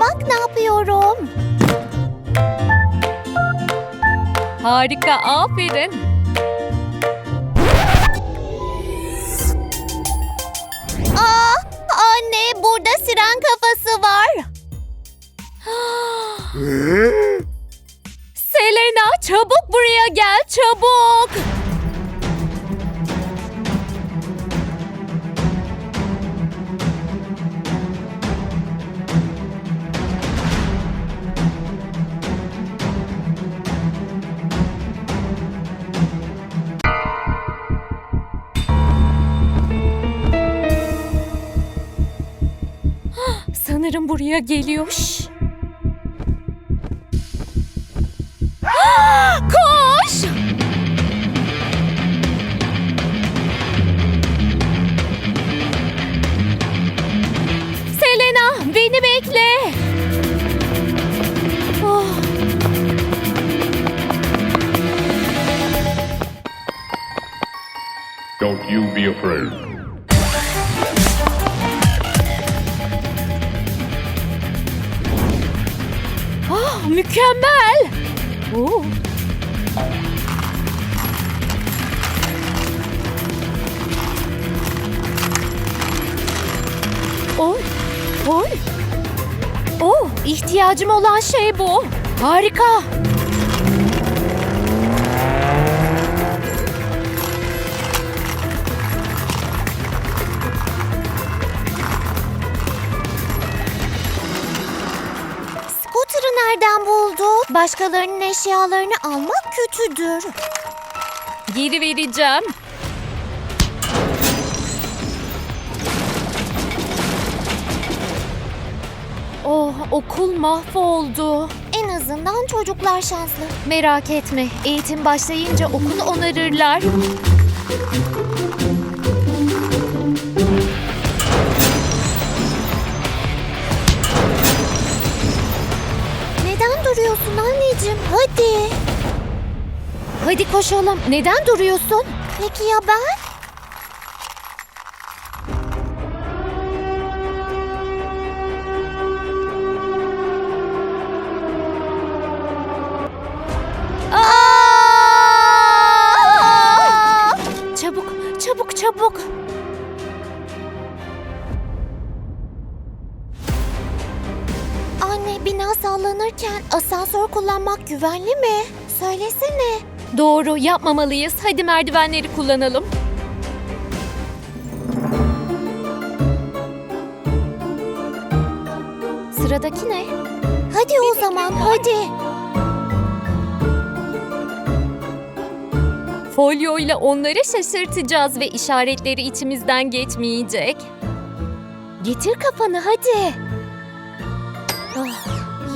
bak ne yapıyorum. Harika, aferin. Aa, anne burada siren kafası var. Selena çabuk buraya gel çabuk. Sanırım buraya geliyor. Koş! Selena, beni bekle. Oh, Don't you be afraid. Mükemmel. Oh. Oy, oy. Oh, ihtiyacım olan şey bu. Harika. Nereden buldu? Başkalarının eşyalarını almak kötüdür. Geri vereceğim. Oh, okul mahvoldu. En azından çocuklar şanslı. Merak etme, eğitim başlayınca okulu onarırlar. Duruyorsun anneciğim? Hadi. Hadi koşalım. Neden duruyorsun? Peki ya ben? Kullanmak güvenli mi? Söylesene. Doğru, yapmamalıyız. Hadi merdivenleri kullanalım. Sıradaki ne? Hadi o zaman hadi. Folyo ile onları şaşırtacağız ve işaretleri içimizden geçmeyecek. Getir kafanı hadi.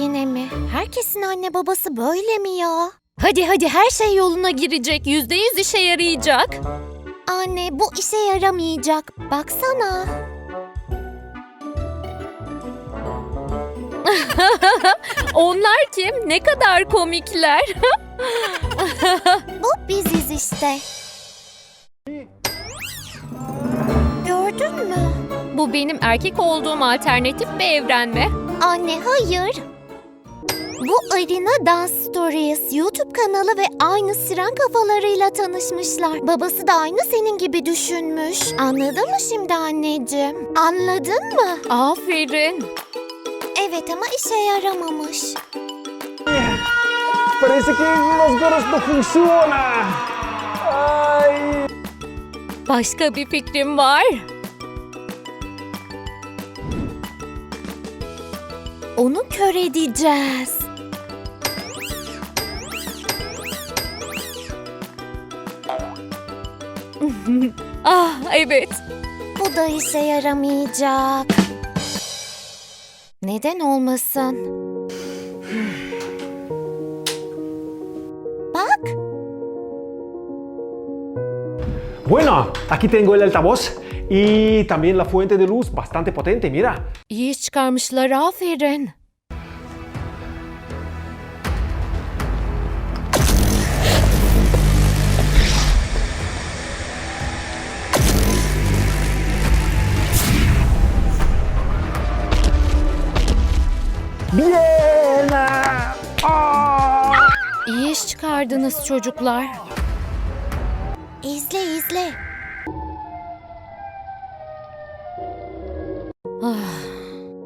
Yine mi? Herkesin anne babası böyle mi ya? Hadi hadi her şey yoluna girecek. Yüzde yüz işe yarayacak. Anne bu işe yaramayacak. Baksana. Onlar kim? Ne kadar komikler. Bu biziz işte. Gördün mü? Bu benim erkek olduğum alternatif bir evren mi? Anne hayır. Bu Arina Dance Stories YouTube kanalı ve aynı siren kafalarıyla tanışmışlar. Babası da aynı senin gibi düşünmüş. Anladın mı şimdi anneciğim? Anladın mı? Aferin. Evet ama işe yaramamış. Parece que los gorros no funcionan. Ay. Başka bir fikrim var. Onu kör edeceğiz. Ah evet. Bu da işe yaramayacak. Neden olmasın? Bak, Bueno, aquí tengo el altavoz y también la fuente de luz bastante potente, mira. İyi iş çıkarmışlar aferin. Çıkardınız çocuklar. İzle izle.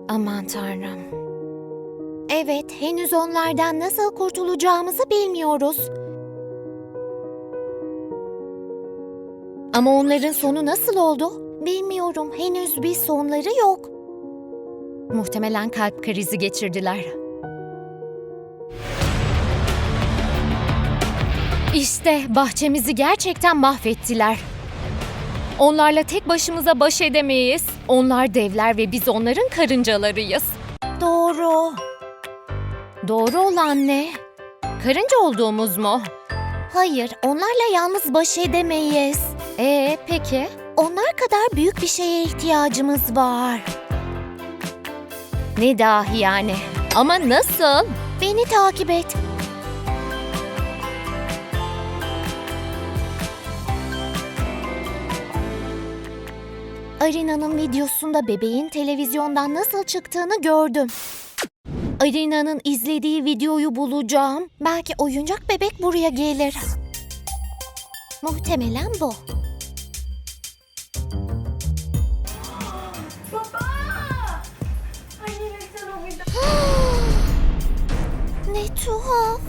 Aman tanrım. Evet, henüz onlardan nasıl kurtulacağımızı bilmiyoruz. Ama onların sonu Nasıl oldu? Bilmiyorum. Henüz bir sonları yok. muhtemelen kalp krizi geçirdiler. İşte bahçemizi gerçekten mahvettiler. Onlarla tek başımıza baş edemeyiz. Onlar devler ve biz onların karıncalarıyız. Doğru. Doğru olan ne? Karınca olduğumuz mu? Hayır, onlarla yalnız baş edemeyiz. Ee peki? Onlar kadar büyük bir şeye ihtiyacımız var. Ne dahi yani? Ama nasıl? Beni takip et. Arina'nın videosunda bebeğin televizyondan nasıl çıktığını gördüm. Arina'nın izlediği videoyu bulacağım. Belki oyuncak bebek buraya gelir. Muhtemelen bu. ne tuhaf.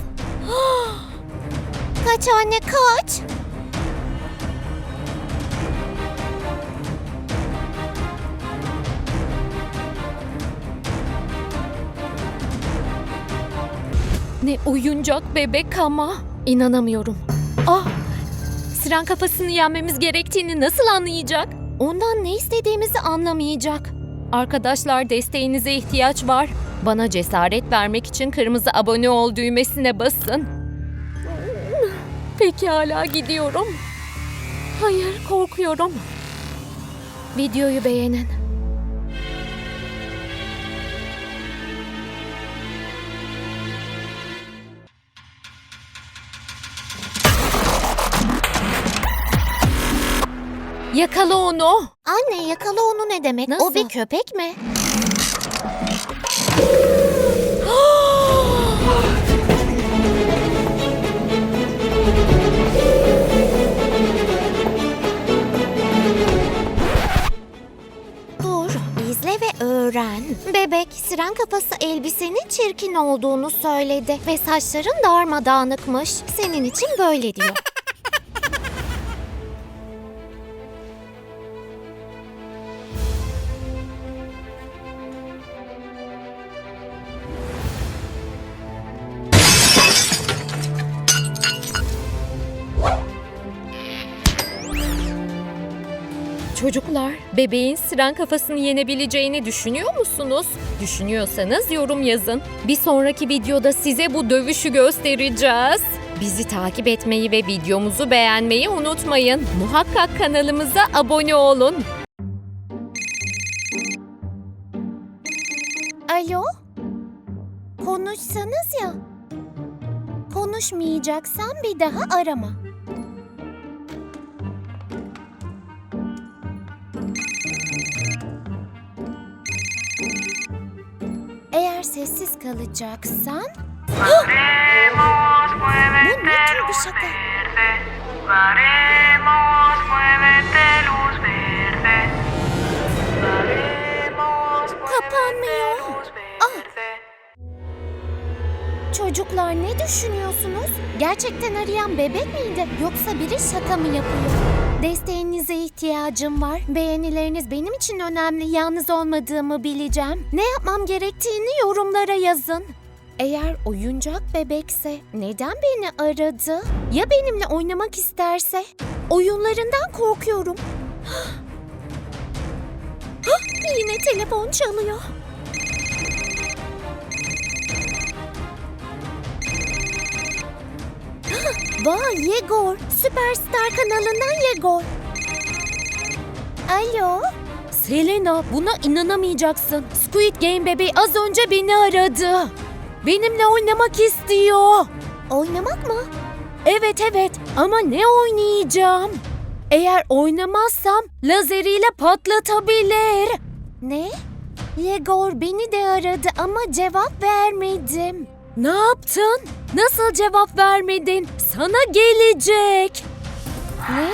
kaç anne kaç. Ne oyuncak bebek ama. İnanamıyorum. Ah! Siren kafasını yenmemiz gerektiğini nasıl anlayacak? Ondan ne istediğimizi anlamayacak. Arkadaşlar desteğinize ihtiyaç var. Bana cesaret vermek için kırmızı abone ol düğmesine basın. Pekala gidiyorum. Hayır korkuyorum. Videoyu beğenin. Yakala onu. Anne yakala onu ne demek? Nasıl? O bir köpek mi? Dur, izle ve öğren. Bebek, siren kafası elbisenin çirkin olduğunu söyledi ve saçların darmadağınıkmış. Senin için böyle diyor. Çocuklar, bebeğin siren kafasını yenebileceğini düşünüyor musunuz? Düşünüyorsanız yorum yazın. Bir sonraki videoda size bu dövüşü göstereceğiz. Bizi takip etmeyi ve videomuzu beğenmeyi unutmayın. Muhakkak kanalımıza abone olun. Alo? Konuşsanız ya. Konuşmayacaksan bir daha arama. Sessiz kalacaksan... Bu ne tür bir şaka? Kapanmıyor. Ah. Çocuklar ne düşünüyorsunuz? Gerçekten arayan bebek miydi? Yoksa biri şaka mı yapıyor? Desteğinize ihtiyacım var. Beğenileriniz benim için önemli. Yalnız olmadığımı bileceğim. Ne yapmam gerektiğini yorumlara yazın. Eğer oyuncak bebekse neden beni aradı? Ya benimle oynamak isterse? Oyunlarından korkuyorum. Hah, Yine telefon çalıyor. Vay Yegor, Süperstar kanalından Yegor. Alo? Selena, buna inanamayacaksın. Squid Game bebeği az önce beni aradı. Benimle oynamak istiyor. Oynamak mı? Evet evet ama ne oynayacağım? Eğer oynamazsam lazeriyle patlatabilir. Ne? Yegor beni de aradı ama cevap vermedim. Ne yaptın? Nasıl cevap vermedin? Sana gelecek. Ne?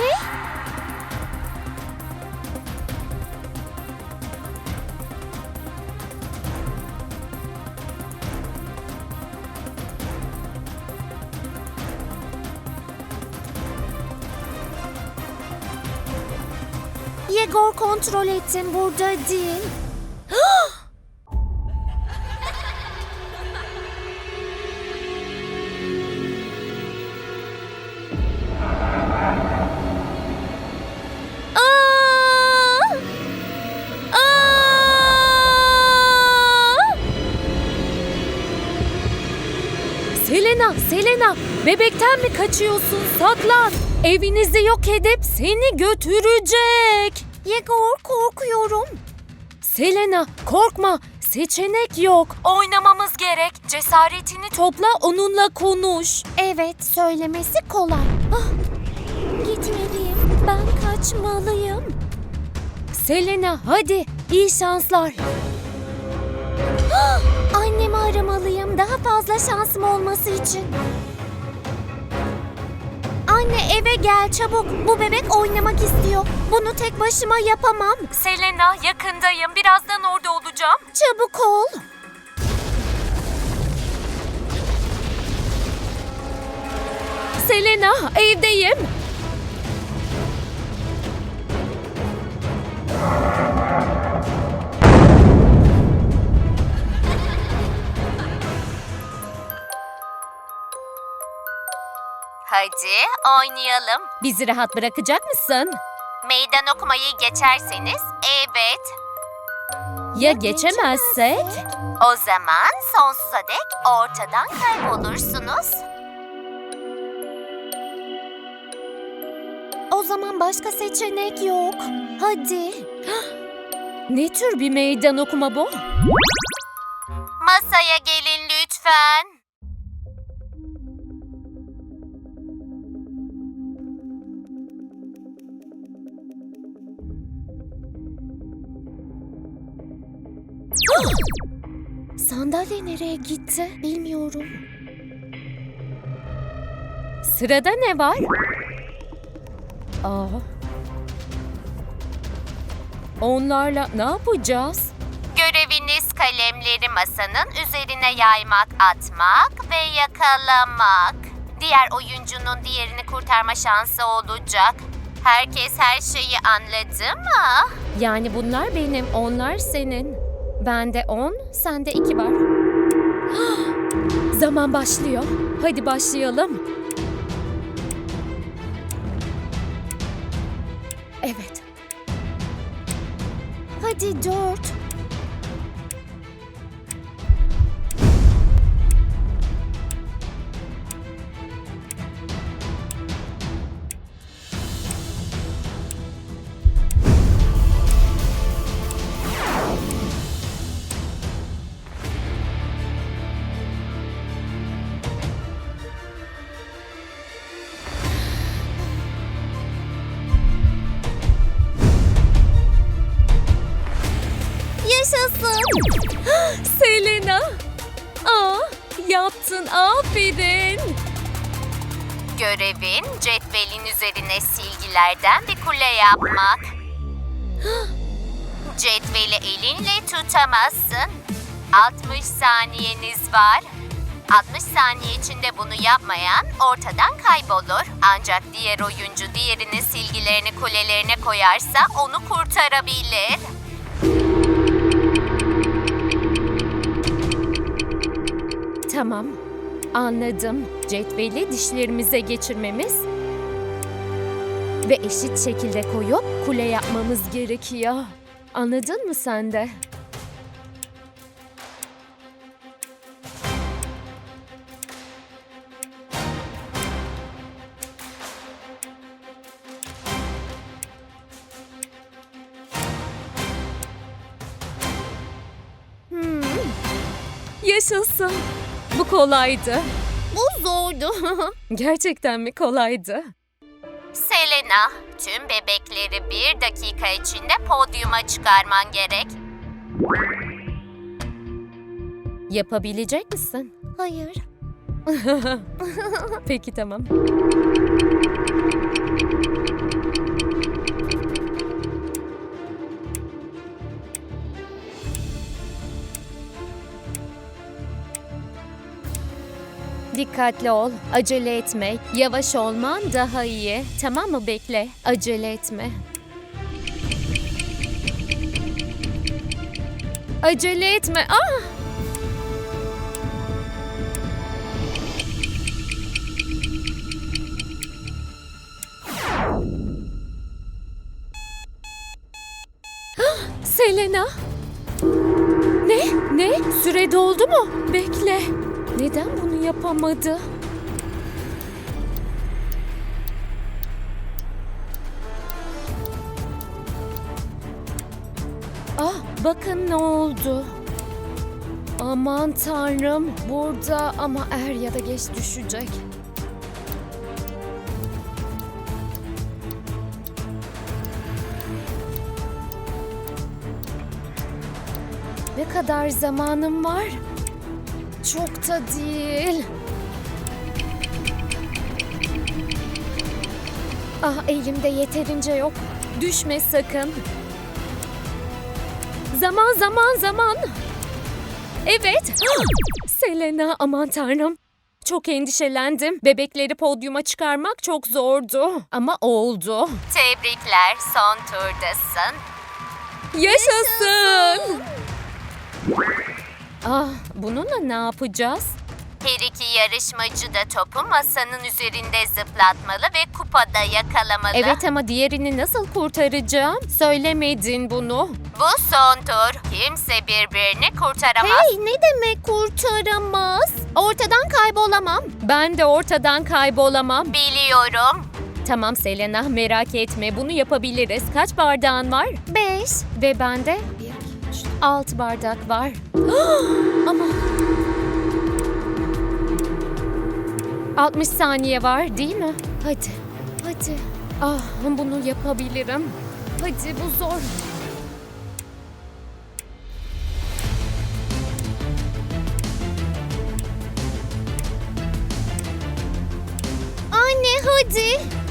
Yegor kontrol ettim burada değil. bebekten mi kaçıyorsun? Saklan. Evinizi yok edip seni götürecek. Yegor korkuyorum. Selena, korkma. Seçenek yok. Oynamamız gerek. Cesaretini topla, onunla konuş. Evet, söylemesi kolay. Ah, gitmeliyim. Ben kaçmalıyım. Selena, hadi. İyi şanslar. Annemi aramalıyım daha fazla şansım olması için. Anne eve gel çabuk. Bu bebek oynamak istiyor. Bunu tek başıma yapamam. Selena, yakındayım. Birazdan orada olacağım. Çabuk ol. Selena, evdeyim. Hadi oynayalım. Bizi rahat bırakacak mısın? Meydan okumayı geçerseniz evet. Ya geçemezsek? O zaman sonsuza dek ortadan kaybolursunuz. O zaman başka seçenek yok. Hadi. Ne tür bir meydan okuma bu? Masaya gelin lütfen. Sandalye nereye gitti bilmiyorum. Sırada ne var? Aa. Onlarla ne yapacağız? Göreviniz kalemleri masanın üzerine yaymak, atmak ve yakalamak. Diğer oyuncunun diğerini kurtarma şansı olacak. Herkes her şeyi anladı mı? Yani bunlar benim, onlar senin. Bende 10, sende 2 var. Zaman başlıyor. Hadi başlayalım. Evet. Hadi dört. Görevin cetvelin üzerine silgilerden bir kule yapmak. Cetveli elinle tutamazsın. 60 saniyeniz var. 60 saniye içinde bunu yapmayan ortadan kaybolur. Ancak diğer oyuncu diğerinin silgilerini kulelerine koyarsa onu kurtarabilir. Tamam. Anladım. Cetveli dişlerimize geçirmemiz ve eşit şekilde koyup kule yapmamız gerekiyor. Anladın mı sen de? Kolaydı. Bu zordu. Gerçekten mi kolaydı? Selena, tüm bebekleri bir dakika içinde podyuma çıkarman gerek. Yapabilecek misin? Hayır. Peki tamam. Dikkatli ol, acele etme. Yavaş olman daha iyi. Tamam mı? Bekle. Acele etme. Acele etme. Ah! Selena. Ne? Ne? Süre doldu mu? Bekle. Neden bunu yapamadı? Ah, bakın ne oldu. Aman tanrım, burada ama er ya da geç düşecek. Ne kadar zamanım var? Çok da değil. Ah elimde yeterince yok. Düşme sakın. Zaman zaman zaman. Evet. Selena aman tanrım. Çok endişelendim. Bebekleri podyuma çıkarmak çok zordu. Ama oldu. Tebrikler, son turdasın. Yaşasın. Ah, bununla ne yapacağız? Her iki yarışmacı da topu masanın üzerinde zıplatmalı ve kupada yakalamalı. Evet ama diğerini nasıl kurtaracağım? Söylemedin bunu. Bu son tur. Kimse birbirini kurtaramaz. Hey ne demek kurtaramaz? Ortadan kaybolamam. Ben de ortadan kaybolamam. Biliyorum. Tamam Selena merak etme bunu yapabiliriz. Kaç bardağın var? Beş. Ve bende? Altı bardak var. ama... 60 saniye var değil mi? Hadi, hadi. Ah bunu yapabilirim. Hadi bu zor. Anne hadi.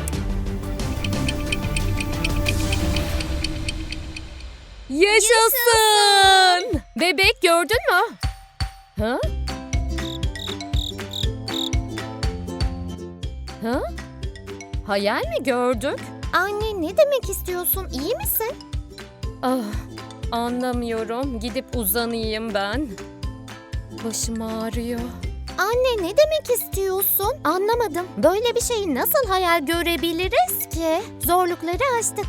Yaşasın! Gördün mü? Ha? Ha? Hayal mi gördük? Anne ne demek istiyorsun? İyi misin? Ah, anlamıyorum. Gidip uzanayım ben. Başım ağrıyor. Anne ne demek istiyorsun? Anlamadım. Böyle bir şeyi nasıl hayal görebiliriz ki? Zorlukları aştık.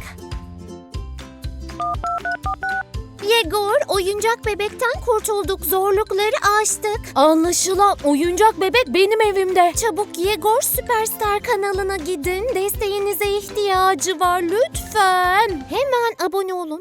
Yegor, oyuncak bebekten kurtulduk. Zorlukları aştık. Anlaşılan oyuncak bebek benim evimde. Çabuk Yegor Süperstar kanalına gidin. Desteğinize ihtiyacı var lütfen. Hemen abone olun.